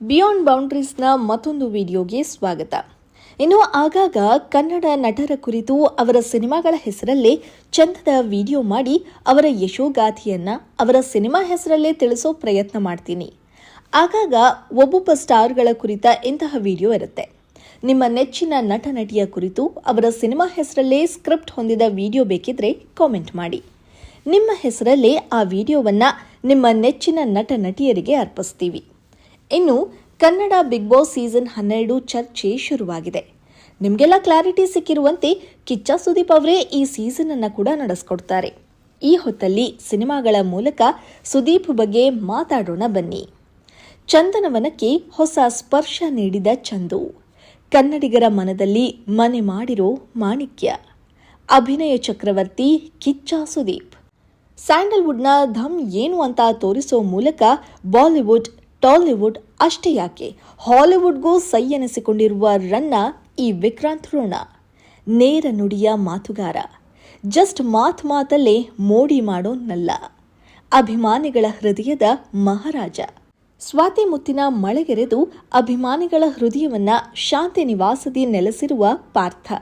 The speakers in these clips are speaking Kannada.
ಬಿಯಾಂಡ್ ಬೌಂಡ್ರೀಸ್ನ ಮತ್ತೊಂದು ವಿಡಿಯೋಗೆ ಸ್ವಾಗತ. ಇನ್ನು ಆಗಾಗ ಕನ್ನಡ ನಟರ ಕುರಿತು ಅವರ ಸಿನಿಮಾಗಳ ಹೆಸರಲ್ಲೇ ಚಂದದ ವಿಡಿಯೋ ಮಾಡಿ ಅವರ ಯಶೋಗಾಥೆಯನ್ನು ಅವರ ಸಿನಿಮಾ ಹೆಸರಲ್ಲೇ ತಿಳಿಸೋ ಪ್ರಯತ್ನ ಮಾಡ್ತೀನಿ. ಆಗಾಗ ಒಬ್ಬೊಬ್ಬ ಸ್ಟಾರ್ಗಳ ಕುರಿತ ಇಂತಹ ವಿಡಿಯೋ ಇರುತ್ತೆ. ನಿಮ್ಮ ನೆಚ್ಚಿನ ನಟ ನಟಿಯ ಕುರಿತು ಅವರ ಸಿನಿಮಾ ಹೆಸರಲ್ಲೇ ಸ್ಕ್ರಿಪ್ಟ್ ಹೊಂದಿದ ವಿಡಿಯೋ ಬೇಕಿದ್ರೆ ಕಾಮೆಂಟ್ ಮಾಡಿ. ನಿಮ್ಮ ಹೆಸರಲ್ಲೇ ಆ ವಿಡಿಯೋವನ್ನು ನಿಮ್ಮ ನೆಚ್ಚಿನ ನಟ ನಟಿಯರಿಗೆ ಅರ್ಪಿಸ್ತೀವಿ. ಇನ್ನು ಕನ್ನಡ ಬಿಗ್ ಬಾಸ್ ಸೀಸನ್ ಹನ್ನೆರಡು ಚರ್ಚೆ ಶುರುವಾಗಿದೆ. ನಿಮಗೆಲ್ಲ ಕ್ಲಾರಿಟಿ ಸಿಕ್ಕಿರುವಂತೆ ಕಿಚ್ಚ ಸುದೀಪ್ ಅವರೇ ಈ ಸೀಸನ್ ಅನ್ನು ಕೂಡ ನಡೆಸ್ಕೊಡ್ತಾರೆ. ಈ ಹೊತ್ತಲ್ಲಿ ಸಿನಿಮಾಗಳ ಮೂಲಕ ಸುದೀಪ್ ಬಗ್ಗೆ ಮಾತಾಡೋಣ ಬನ್ನಿ. ಚಂದನವನಕ್ಕೆ ಹೊಸ ಸ್ಪರ್ಶ ನೀಡಿದ ಚಂದು. ಕನ್ನಡಿಗರ ಮನದಲ್ಲಿ ಮನೆ ಮಾಡಿರೋ ಮಾಣಿಕ್ಯ. ಅಭಿನಯ ಚಕ್ರವರ್ತಿ ಕಿಚ್ಚ ಸುದೀಪ್. ಸ್ಯಾಂಡಲ್ವುಡ್ನ ಧಮ್ ಏನು ಅಂತ ತೋರಿಸೋ ಮೂಲಕ ಬಾಲಿವುಡ್ ಟಾಲಿವುಡ್ ಅಷ್ಟೇ ಯಾಕೆ? ಹಾಲಿವುಡ್ಗೂ ಸೈ ಎನಿಸಿಕೊಂಡಿರುವ ರನ್ನ ಈ ವಿಕ್ರಾಂತ್ ರೋಣ. ನೇರ ನುಡಿಯ ಮಾತುಗಾರ. ಜಸ್ಟ್ ಮಾತ್ ಮಾತಲ್ಲೇ ಮೋಡಿ ಮಾಡೋನಲ್ಲ. ಅಭಿಮಾನಿಗಳ ಹೃದಯದ ಮಹಾರಾಜ. ಸ್ವಾತಿ ಮುತ್ತಿನ ಮಳೆಗೆರೆದು ಅಭಿಮಾನಿಗಳ ಹೃದಯವನ್ನ ಶಾಂತಿ ನಿವಾಸದಿ ನೆಲೆಸಿರುವ ಪಾರ್ಥ.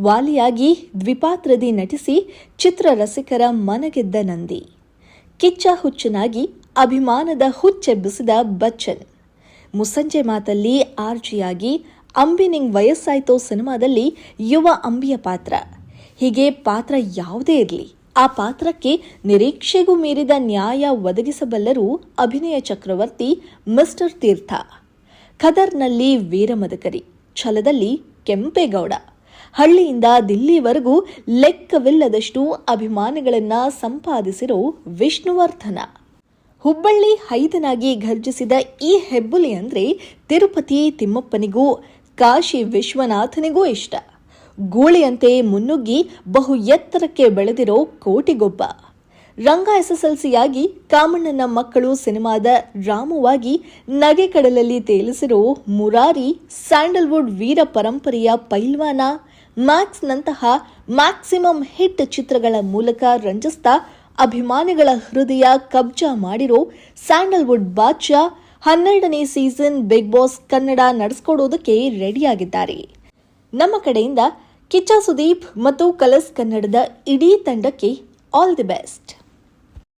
ವಾಲಿಯಾಗಿ ದ್ವಿಪಾತ್ರದಿ ನಟಿಸಿ ಚಿತ್ರರಸಿಕರ ಮನಗೆದ್ದ ನಂದಿ. ಕಿಚ್ಚ ಹುಚ್ಚನಾಗಿ ಅಭಿಮಾನದ ಹುಚ್ಚೆಬ್ಬಿಸಿದ ಬಚ್ಚನ್. ಮುಸಂಜೆ ಮಾತಲ್ಲಿ ಆರ್ಜಿಯಾಗಿ ಅಂಬಿನಿಂಗ್ ವಯಸ್ಸಾಯ್ತೋ ಸಿನಿಮಾದಲ್ಲಿ ಯುವ ಅಂಬಿಯ ಪಾತ್ರ. ಹೀಗೆ ಪಾತ್ರ ಯಾವುದೇ ಇರಲಿ, ಆ ಪಾತ್ರಕ್ಕೆ ನಿರೀಕ್ಷೆಗೂ ಮೀರಿದ ನ್ಯಾಯ ಒದಗಿಸಬಲ್ಲರು ಅಭಿನಯ ಚಕ್ರವರ್ತಿ ಮಿಸ್ಟರ್ ತೀರ್ಥ. ಖದರ್ನಲ್ಲಿ ವೀರಮದಕರಿ, ಛಲದಲ್ಲಿ ಕೆಂಪೇಗೌಡ. ಹಳ್ಳಿಯಿಂದ ದಿಲ್ಲಿವರೆಗೂ ಲೆಕ್ಕವಿಲ್ಲದಷ್ಟು ಅಭಿಮಾನಿಗಳನ್ನ ಸಂಪಾದಿಸಿರೋ ವಿಷ್ಣುವರ್ಧನ. ಹುಬ್ಬಳ್ಳಿ ಹೈದನಾಗಿ ಘರ್ಜಿಸಿದ ಈ ಹೆಬ್ಬುಲಿ ಅಂದ್ರೆ ತಿರುಪತಿ ತಿಮ್ಮಪ್ಪನಿಗೂ, ಕಾಶಿ ವಿಶ್ವನಾಥನಿಗೂ ಇಷ್ಟ. ಗೂಳಿಯಂತೆ ಮುನ್ನುಗ್ಗಿ ಬಹು ಎತ್ತರಕ್ಕೆ ಬೆಳೆದಿರೋ ಕೋಟಿಗೊಬ್ಬ. ರಂಗ ಎಸ್ಎಸ್ಎಲ್ಸಿಯಾಗಿ ಕಾಮಣ್ಣನ ಮಕ್ಕಳು ಸಿನಿಮಾದ ರಾಮುವಾಗಿ ನಗೆ ಕಡಲಲ್ಲಿ ತೇಲಿಸಿರೋ ಮುರಾರಿ, ಸ್ಯಾಂಡಲ್ವುಡ್ ವೀರ ಪರಂಪರೆಯ ಪೈಲ್ವಾನ ಮ್ಯಾಕ್ಸ್ನಂತಹ ಮ್ಯಾಕ್ಸಿಮಮ್ ಹಿಟ್ ಚಿತ್ರಗಳ ಮೂಲಕ ರಂಜಿಸ್ತಾ ಅಭಿಮಾನಿಗಳ ಹೃದಯ ಕಬ್ಜಾ ಮಾಡಿರೋ ಸ್ಯಾಂಡಲ್ವುಡ್ ಬಾದ್ಶಾ ಹನ್ನೆರಡನೇ ಸೀಸನ್ ಬಿಗ್ ಬಾಸ್ ಕನ್ನಡ ನಡೆಸ್ಕೊಡೋದಕ್ಕೆ ರೆಡಿಯಾಗಿದ್ದಾರೆ. ನಮ್ಮ ಕಡೆಯಿಂದ ಕಿಚ್ಚ ಸುದೀಪ್ ಮತ್ತು ಕಲರ್ಸ್ ಕನ್ನಡದ ಇಡೀ ತಂಡಕ್ಕೆ ಆಲ್ ದಿ ಬೆಸ್ಟ್.